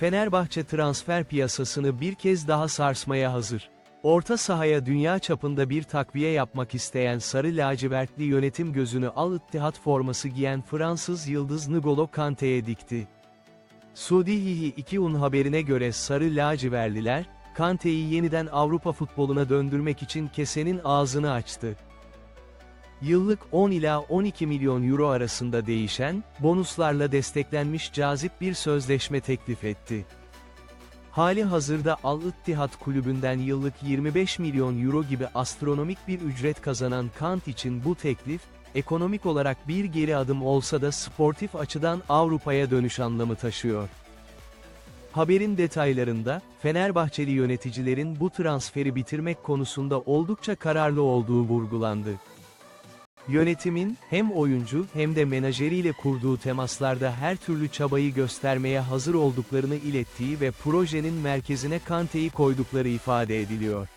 Fenerbahçe transfer piyasasını bir kez daha sarsmaya hazır. Orta sahaya dünya çapında bir takviye yapmak isteyen sarı lacivertli yönetim gözünü Al Ittihad forması giyen Fransız yıldız N'Golo Kante'ye dikti. Sudihihi 2 un haberine göre sarı laciverliler, Kante'yi yeniden Avrupa futboluna döndürmek için kesenin ağzını açtı. Yıllık 10 ila 12 milyon euro arasında değişen, bonuslarla desteklenmiş cazip bir sözleşme teklif etti. Hali hazırda Al Ittihad kulübünden yıllık 25 milyon euro gibi astronomik bir ücret kazanan Kant için bu teklif, ekonomik olarak bir geri adım olsa da sportif açıdan Avrupa'ya dönüş anlamı taşıyor. Haberin detaylarında, Fenerbahçeli yöneticilerin bu transferi bitirmek konusunda oldukça kararlı olduğu vurgulandı. Yönetimin, hem oyuncu hem de menajeriyle kurduğu temaslarda her türlü çabayı göstermeye hazır olduklarını ilettiği ve projenin merkezine Kante'yi koydukları ifade ediliyor.